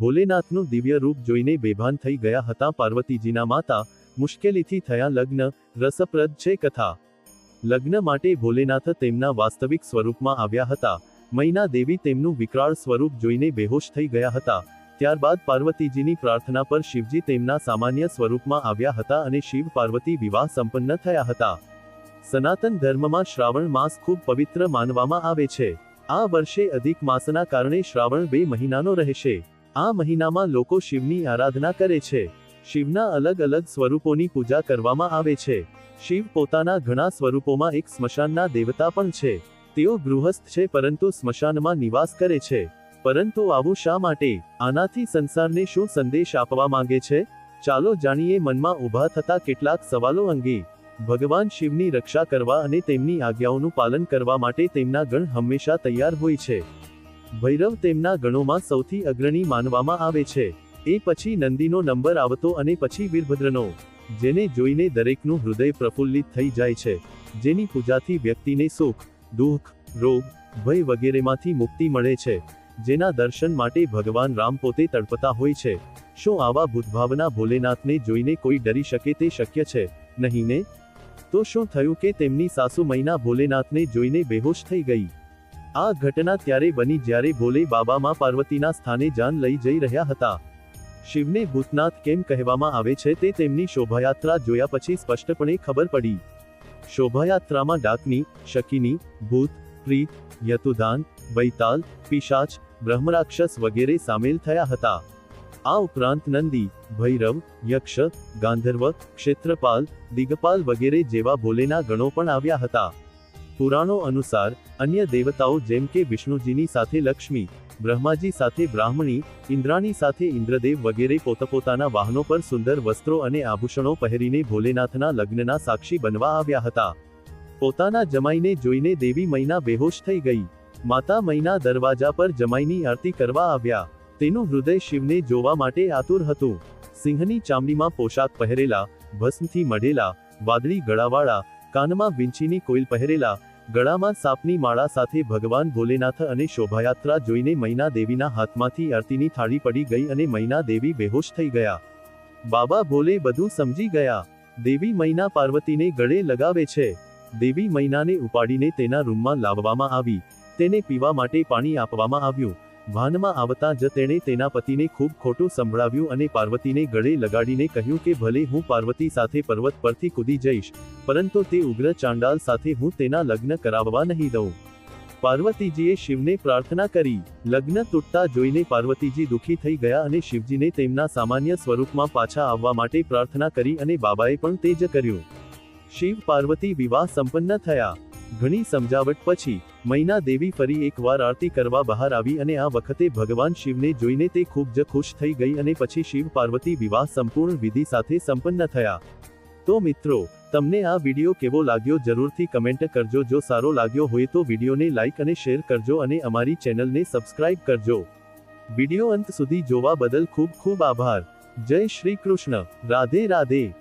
ભોલેનાથનું દિવ્ય રૂપ જોઈને બેભાન થઈ ગયા હતા પાર્વતીજીના માતા, મુશ્કેલીથી થયા લગ્ન, રસપ્રદ છે કથા. લગ્ન માટે ભોલેનાથ તેમના વાસ્તવિક સ્વરૂપમાં આવ્યા હતા. મૈના દેવી તેમનું વિકરાળ સ્વરૂપ જોઈને બેહોશ થઈ ગયા હતા. ત્યારબાદ પાર્વતીજીની પ્રાર્થના પર શિવજી તેમના સામાન્ય સ્વરૂપમાં આવ્યા હતા અને શિવ પાર્વતી વિવાહ સંપન્ન થયા હતા. સનાતન ધર્મમાં શ્રાવણ માસ ખૂબ પવિત્ર માનવામાં આવે છે. આ વર્ષે અધિક માસના કારણે શ્રાવણ બે મહિનાનો રહેશે. આ મહિનામાં લોકો શિવની આરાધના કરે છે. શિવના અલગ અલગ સ્વરૂપોની પૂજા કરવામાં આવે છે. શિવ પોતાના ઘણા સ્વરૂપોમાં એક સ્મશાનના દેવતા પણ છે. તેઓ ગૃહસ્થ છે પરંતુ સ્મશાનમાં નિવાસ કરે છે. પરંતુ આવું શા માટે? આનાથી સંસારને શું સંદેશ આપવા માંગે છે? ચાલો જાણીએ મનમાં ઊભા થતા કેટલાક સવાલો અંગે. ભગવાન શિવની રક્ષા કરવા અને તેમની આજ્ઞાઓનું પાલન કરવા માટે તેમના ગણ હંમેશા તૈયાર હોય છે. ભૈરવ તેમના ગણોમાં સૌથી અગ્રણી માનવામાં આવે છે. એ પછી નંદીનો નંબર આવતો અને પછી વીરભદ્રનો, જેને જોઈને દરેકનું હૃદય પ્રફુલ્લિત થઈ જાય છે. જેની પૂજાથી વ્યક્તિને સુખ, દુઃખ, રોગ, ભય વગેરેમાંથી મુક્તિ મળે છે. જેના દર્શન માટે ભગવાન રામ પોતે તડપતા હોય છે. શું આવા ભૂતભાવના ભોલેનાથને જોઈને કોઈ ડરી શકે તે શક્ય છે? નહીં ને? તો શું થયું કે તેમની સાસુ મૈના ભોલેનાથને જોઈને બેહોશ થઈ ગઈ? આ ઘટના ત્યારે બની જ્યારે ભોલે બાબામાં પાર્વતીના સ્થાને જાન લઈ જઈ રહ્યા હતા. શિવને ભૂતનાથ કેમ કહેવામાં આવે છે તે તેમની શોભાયાત્રા જોયા પછી સ્પષ્ટપણે ખબર પડી. શોભાયાત્રામાં ડાકની, શકીની, ભૂત, પ્રીત યતુદાન વૈતાલ, પિશાચ, બ્રહ્મરાક્ષસ વગેરે સામેલ થયા હતા. આ ઉપરાંત નંદી, ભૈરવ, યક્ષ, ગાંધર્વ, ક્ષેત્રપાલ, દિગપાલ વગેરે જેવા ભોલેના ગણો પણ આવ્યા હતા. પુરાણો અનુસાર, અન્ય દેવતાઓ જેમ કે વિષ્ણુજીની સાથે લક્ષ્મી, બ્રહ્માજી સાથે બ્રાહ્મણી, ઇન્દ્રાણી સાથે ઇન્દ્રદેવ વગેરે પોતપોતાના વાહનો પર સુંદર વસ્ત્રો અને આભૂષણો પહેરીને ભોલેનાથના લગ્નના સાક્ષી બનવા આવ્યા હતા. પોતાના જમાઈને જોઈને દેવી મૈના બેહોશ થઈ ગઈ. માતા મૈના દરવાજા પર જમાઈની આરતી કરવા આવ્યા. તેનું હૃદય શિવને જોવા માટે આતુર હતું. સિંહની ચામડીમાં પોશાક પહેરેલા, ભસ્મથી મઢેલા, વાદળી ગળાવાળા, કાનમાં વિંચીની કોઈલ પહેરેલા ગળામાં સાપની માળા સાથે ભગવાન ભોલેનાથ અને શોભાયાત્રા જોઈને મૈના દેવીના હાથમાંથી આરતીની થાળી પડી ગઈ અને મૈના દેવી બેહોશ થઈ ગયા. બાબા ભોલે બધું સમજી ગયા. દેવી મૈના પાર્વતીને ગળે લગાવે છે. દેવી મૈનાને ઉપાડીને તેના રૂમમાં લાવવામાં આવી. તેને પીવા માટે પાણી આપવામાં આવ્યું. ભાનમાં આવતા જ તેણે તેના પતિને ખૂબ ખોટું સંભળાવ્યું અને પાર્વતીને ગળે લગાડીને કહ્યું કે ભલે હું પાર્વતી સાથે પર્વત પરથી કૂદી જઈશ, પરંતુ તે ઉગ્ર ચાંડાલ સાથે હું તેના લગ્ન કરાવવા નહીં દઉં. પાર્વતીજીએ શિવને પ્રાર્થના કરી. લગ્ન તૂટતા જોઈને પાર્વતીજી દુઃખી થઈ ગયા અને શિવજીને તેમના સામાન્ય સ્વરૂપમાં પાછા આવવા માટે પ્રાર્થના કરી અને બાબાએ પણ તે જ કર્યું. શિવ પાર્વતી વિવાહ સંપન્ન થયા. ઘણી સમજાવટ પછી, મૈના દેવી ફરી એકવાર આરતી કરવા બહાર આવી અને આ વખતે ભગવાન શિવને જોઈને તે ખૂબ જ ખુશ થઈ ગઈ અને પછી શિવ પાર્વતી વિવાહ સંપૂર્ણ વિધિ સાથે સંપન્ન થયા. તો મિત્રો, તમને આ વિડિયો કેવો લાગ્યો જરૂરથી કમેન્ટ કરજો. જો સારો લાગ્યો હોય તો વિડિયોને લાઇક અને શેર કરજો અને અમારી ચેનલને સબસ્ક્રાઇબ કરજો. વિડિયો અંત સુધી જોવા બદલ ખૂબ ખૂબ આભાર. જય શ્રી કૃષ્ણ. રાધે રાધે.